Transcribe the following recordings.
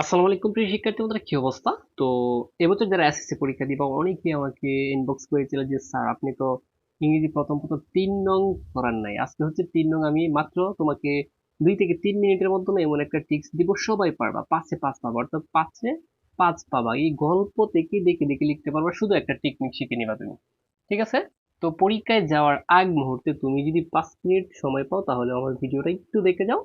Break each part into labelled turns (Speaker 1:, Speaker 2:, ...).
Speaker 1: আসসালামু আলাইকুম প্রিয় শিক্ষার্থী, বন্ধুরা কি অবস্থা? তো এবছর যারা এসএসসি পরীক্ষা দিবা, অনেকেই আমাকে ইনবক্স করেছিল যে, স্যার, আপনি তো ইংরেজি প্রথম প্রথম তিন নং করার নাই। আজকে হচ্ছে তিন নং। আমি মাত্র তোমাকে দুই থেকে তিন মিনিটের মাধ্যমে এমন একটা টিক্স দিব, সবাই পারবা, পাঁচে পাঁচ পাবা, অর্থাৎ পাঁচে পাঁচ পাবা। এই গল্প থেকে দেখে দেখে লিখতে পারবা, শুধু একটা টেকনিক শিখে নিবা তুমি। ঠিক আছে? তো পরীক্ষায় যাওয়ার আগ মুহূর্তে তুমি যদি পাঁচ মিনিট সময় পাও, তাহলে আমার ভিডিওটা একটু দেখে যাও।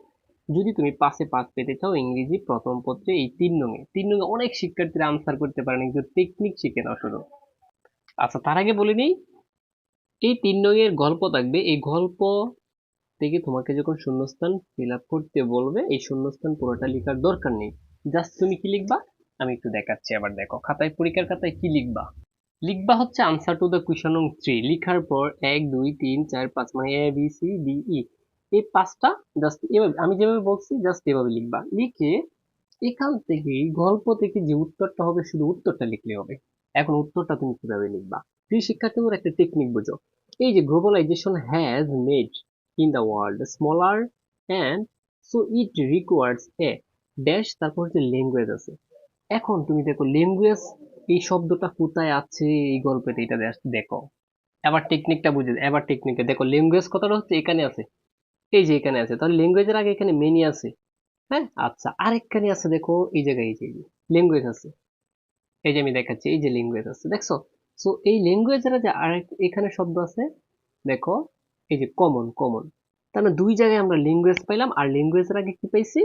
Speaker 1: যদি তুমি পাশে পাস পেতে চাও, ইংরেজি প্রথম পত্রে এই তিন নঙে তিন নঙে অনেক শিক্ষার্থীরা আনসার করতে পারেন কিন্তু টেকনিক শিখে নাও শুধু। আচ্ছা তার আগে বলে নিই, এই তিন নঙের গল্প থাকবে। এই গল্প থেকে তোমাকে যখন শূন্যস্থান ফিল আপ করতে বলবে, এই শূন্যস্থান পুরোটা লেখার দরকার নেই। জাস্ট তুমি কি লিখবা? আমি একটু দেখাচ্ছি, আবার দেখো। খাতায়, পরীক্ষার খাতায় কি লিখবা? লিখবা হচ্ছে আনসার টু দ্য কুয়েশন নং থ্রি লিখার পর এক, দুই, তিন, চার, পাঁচ মানে A B C D E এই পাঁচটা জাস্ট এভাবে, আমি যেভাবে বলছি জাস্ট এভাবে লিখবা। লিখে এখান থেকে গল্প থেকে যে উত্তরটা হবে, শুধু উত্তরটা লিখলে হবে। এখন উত্তরটা তুমি কীভাবে লিখবা? প্রিয় শিক্ষার্থীদের একটা টেকনিক বুঝো। এই যে globalisation has made in the world smaller and so it requires a dash তারপর হচ্ছে ল্যাঙ্গুয়েজ আছে। এখন তুমি দেখো ল্যাঙ্গুয়েজ এই শব্দটা কোথায় আছে, এই গল্পেতে এটা দেখো। এবার টেকনিকটা বুঝে, এবার টেকনিকটা দেখো ল্যাঙ্গুয়েজ কথাটা হচ্ছে, এখানে আছে। এই যে এখানে আছে, তাহলে ল্যাঙ্গুয়েজের আগে এখানে মেনি আছে হ্যাঁ? আচ্ছা আরেকখানে আছে দেখো, এই জায়গায় এই যে ল্যাঙ্গুয়েজ আছে। এই যে আমি দেখাচ্ছি, এই যে ল্যাঙ্গুয়েজ আছে, দেখছ? সো এই ল্যাঙ্গুয়েজের যে আরেক, এখানে শব্দ আছে, দেখো, এই যে কমন কমন তার মানে দুই জায়গায় আমরা ল্যাঙ্গুয়েজ পাইলাম, আর ল্যাঙ্গুয়েজের আগে কি পাইছি?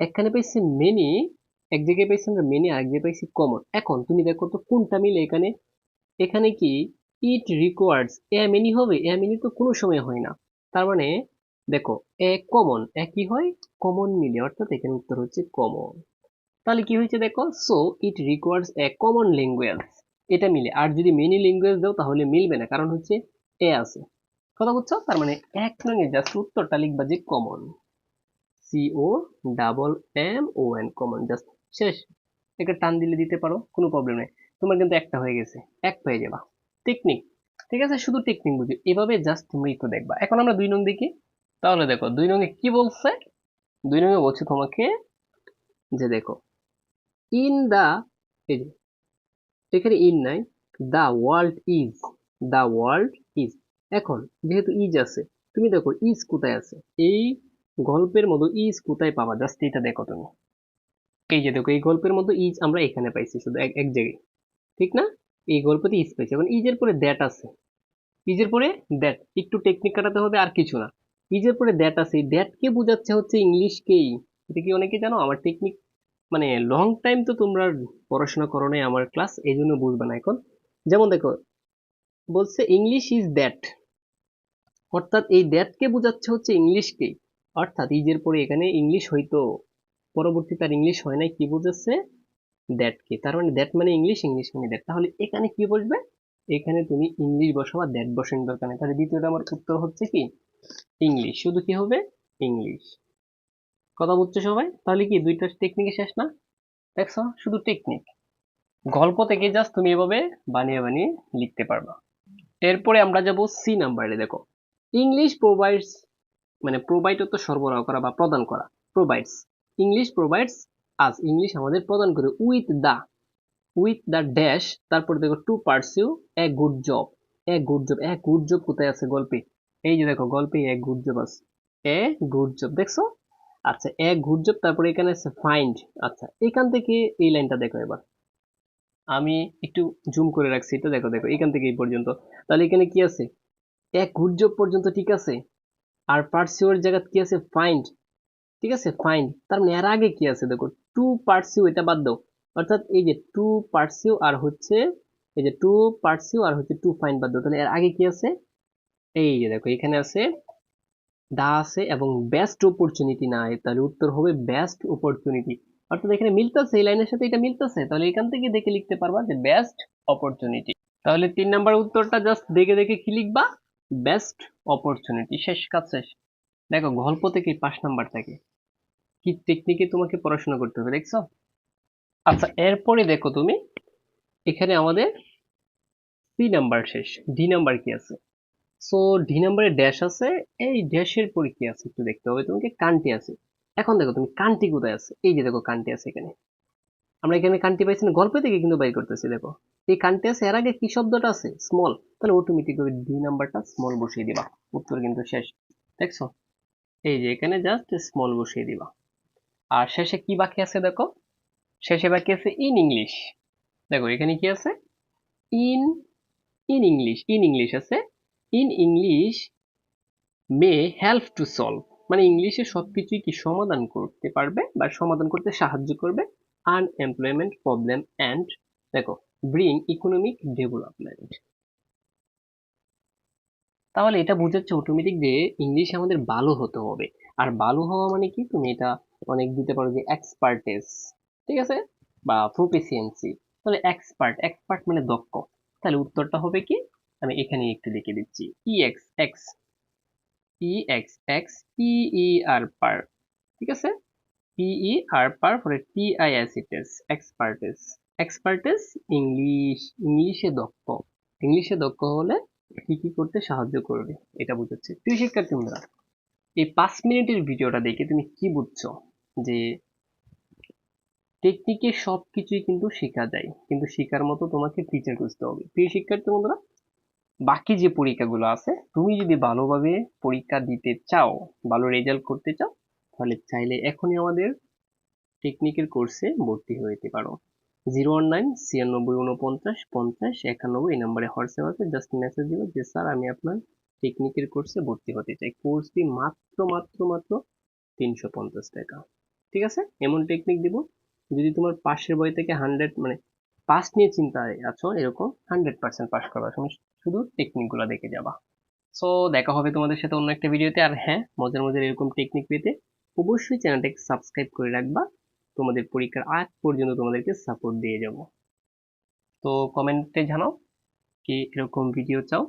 Speaker 1: এখানে পাইছি মেনি এক জায়গায় পাইছি আমরা মেনি এক জায়গায় পাইছি কমন এখন তুমি দেখো তো কোনটা মিলে এখানে? এখানে কি ইট রিকোয়ার্ডস এ মেনি হবে এ মেনি তো কোনো সময় হয় না। তার মানে দেখো, এ কমন এ কি হয়? কমন মিলে, অর্থাৎ এখানে উত্তর হচ্ছে কমন তাহলে কি হয়েছে দেখো? So it requires a common language এটা মিলে। আর যদি মেনি ল্যাঙ্গুয়েজ দাও, তাহলে মিলবে না, কারণ হচ্ছে এ আছে। কথা বুঝছ? তার মানে এক নঙে জাস্ট উত্তরটা লিখবা যে common C O double M O N common just শেষ। একটা টান দিলে দিতে পারো, কোনো প্রবলেম নেই। তোমার কিন্তু একটা হয়ে গেছে, এক পেয়ে যাবা। টেকনিক ঠিক আছে? শুধু টেকনিক বুঝি। এভাবে জাস্ট তুমি একটু দেখবা। এখন আমরা দুই নং দেখি। তাহলে দেখো, দুই নঙে কি বলছে? দুই নঙে বলছে তোমাকে যে দেখো ইন দা এই যে, এখানে ইন নাই the world is the world is এখন, যেহেতু ইজ আছে, তুমি দেখো ইজ কোথায় আছে? এই গল্পের মতো ইজ কোথায় পাবা? জাস্ট এটা দেখো তুমি। এই যে দেখো, এই গল্পের মতো ইজ আমরা এখানে পাইছি, শুধু এক এক জায়গায়। ঠিক না? এই গল্পতে ইজ পাইছি। এখন ইজের পরে দ্যাট আছে। ইজের পরে দ্যাট একটু টেকনিক কাটাতে হবে, আর কিছু না। ইজের পরে দ্যাট আছে। দ্যাটকে বোঝাচ্ছে হচ্ছে ইংলিশকেই এটা কি অনেকে জানো? আমার টেকনিক মানে লং টাইম তো তোমরা পড়াশোনা করো নাই আমার ক্লাস এই জন্য বুঝবে না এখন। যেমন দেখো, বলছে ইংলিশ ইজ দ্যাট অর্থাৎ এই দ্যাটকে বোঝাচ্ছে হচ্ছে ইংলিশকেই অর্থাৎ ইজের পরে এখানে ইংলিশ হয়তো, পরবর্তীতে আর ইংলিশ হয় নাই, কি বুঝাচ্ছে? দ্যাটকে তার মানে দ্যাট মানে ইংলিশ ইংলিশ মানে দ্যাট তাহলে এখানে কি বসবে? এখানে তুমি ইংলিশ বসাবা দ্যাট বসানোর দরকার নেই। তাহলে দ্বিতীয়টা আমার উত্তর হচ্ছে কি? ইংলিশ শুধু কি হবে? ইংলিশ কথা বুঝছ সবাই? তাহলে কি দুইটা টেকনিকে শেষ না? দেখছ? শুধু টেকনিক গল্প থেকে জাস্ট তুমি এভাবে বানিয়ে বানিয়ে লিখতে পারবা। এরপরে আমরা যাব সি নাম্বারে দেখো। ইংলিশ প্রোভাইডস মানে প্রোভাইড তো সরবরাহ করা বা প্রদান করা। প্রোভাইডস ইংলিশ প্রোভাইডস আজ ইংলিশ আমাদের প্রদান করে। With the with the dash তারপর দেখো to pursue a good job a good job a good job কোথায় আছে গল্পে? এই যে দেখো, গল্পে এ গুড জব আছে। এ গুড জব দেখছ? আচ্ছা এ গুড জব তারপরে এখানে আছে ফাইন্ড আচ্ছা এখান থেকে এই লাইনটা দেখো এবার। আমি একটু জুম করে রাখছি এটা দেখো দেখো, এখান থেকে এই পর্যন্ত। তাহলে এখানে কি আছে? এক গুড জব পর্যন্ত ঠিক আছে? আর পার্সিউর জায়গা কি আছে? ফাইন্ড ঠিক আছে? ফাইন্ড তার মানে এর আগে কি আছে? দেখো টু পার্সিউ এটা বাদ দাও। অর্থাৎ এই যে টু পার্সিউ আর হচ্ছে, এই যে টু পার্সিও আর হচ্ছে টু ফাইন্ড বাদ দাও। তাহলে এর আগে কি আছে? এই যে দেখো, এখানে আছে, দা আছে এবং বেস্ট অপরচুনিটি নাই, তাহলে উত্তর হবে বেস্ট অপরচুনিটি অর্থাৎ এখানে মিলতেছে, এই লাইনের সাথে এটা মিলতেছে, তাহলে এখান থেকে দেখে লিখতে পারবা যে বেস্ট অপরচুনিটি তাহলে তিন নাম্বার উত্তরটা জাস্ট দেখে দেখে কি লিখবা? বেস্ট অপরচুনিটি শেষ, কাজ শেষ। দেখো, গল্প থেকে পাঁচ নাম্বার থেকে। কি টেকনিকে তোমাকে পড়াশোনা করতে হবে, দেখছ? আচ্ছা এরপরে দেখো তুমি, এখানে আমাদের সি নাম্বার শেষ, ডি নাম্বার কি আছে? সো ডি নাম্বারে ড্যাশ আছে, এই ড্যাশের পরে কি আছে, একটু দেখতে হবে। তোমাকে কান্টি আছে। এখন দেখো, তুমি কান্টি কোথায় আছে? এই যে দেখো কান্টি আছে এখানে। আমরা এখানে কান্টি পাইছি না গল্প থেকে কিন্তু বাই করতেছি, দেখো। এই কান্টি আছে, এর আগে কি শব্দটা আছে? স্মল তাহলে অটোমেটিক ভাবে দুই নাম্বারটা স্মল বসিয়ে দিবা। উত্তর কিন্তু শেষ। দেখছ? এই যে এখানে জাস্ট স্মল বসিয়ে দিবা। আর শেষে কি বাকি আছে, দেখো? শেষে বাকি আছে ইন ইংলিশ দেখো, এখানে কি আছে? In in English in English আছে in English may help to solve. মানে ইংলিশে সবকিছুই কি সমাধান করতে পারবে বা সমাধান করতে সাহায্য করবে? আনএমপ্লয়মেন্ট প্রবলেম অ্যান্ড দেখো ব্রিং ইকোনমিক ডেভেলপমেন্ট তাহলে এটা বোঝাচ্ছে অটোমেটিক যে ইংলিশ আমাদের ভালো হতে হবে। আর ভালো হওয়া মানে কি? তুমি এটা অনেক দিতে পারো যে এক্সপার্টেস ঠিক আছে? বা প্রফিসিয়েন্সি তাহলে এক্সপার্ট এক্সপার্ট মানে দক্ষ। তাহলে উত্তরটা হবে কি? আমি এখানে একটু লিখে দিচ্ছি। E X X E X X E E R per ঠিক আছে? পিই আর পার পরে টি আই এস ইটেস এক্সপার্টেস এক্সপার্টেস ইংলিশ ইংলিশে দক্ষ। ইংলিশে দক্ষ হলে কি কি করতে সাহায্য করবে? এটা বুঝাচ্ছে। প্রিয় শিক্ষার্থী বন্ধুরা, এই পাঁচ মিনিটের ভিডিওটা দেখে তুমি কি বুঝছ? যে টেকনিকে সব কিছুই কিন্তু শেখা যায়। কিন্তু শেখার মতো তোমাকে টিচার খুঁজতে হবে। প্রিয় শিক্ষার্থী বন্ধুরা বাকি যে পরীক্ষাগুলো আছে, তুমি যদি ভালোভাবে পরীক্ষা দিতে চাও, ভালো রেজাল্ট করতে চাও, তাহলে চাইলে এখনই আমাদের টেকনিকের কোর্সে ভর্তি হতে পারো। জিরো ওয়ান নাইন, ছিয়ানব্বই উনপঞ্চাশ পঞ্চাশ, একানব্বই, এই নম্বরে হোয়াটসঅ্যাপ আছে জাস্ট মেসেজ দিবে যে, স্যার, আমি আপনার টেকনিকের কোর্সে ভর্তি হতে চাই। কোর্স ফি মাত্র মাত্র মাত্র তিনশো পঞ্চাশ টাকা। ঠিক আছে? এমন টেকনিক দিব, যদি তোমার পাশের বই থেকে হান্ড্রেড মানে পাস নিয়ে চিন্তায় আছো, এরকম হান্ড্রেড পার্সেন্ট পাস তুমি শুধু টেকনিকগুলো দেখে যাবা। সো দেখা হবে তোমাদের সাথে অন্য একটা ভিডিওতে আর হ্যাঁ মজার মজার এরকম টেকনিক পেতে অবশ্যই চ্যানেলটাকে সাবস্ক্রাইব করে রাখবা। তোমাদের পরীক্ষার আগ পর্যন্ত তোমাদেরকে সাপোর্ট দিয়ে যাব। তো কমেন্টে জানাও, কি এরকম ভিডিও চাও?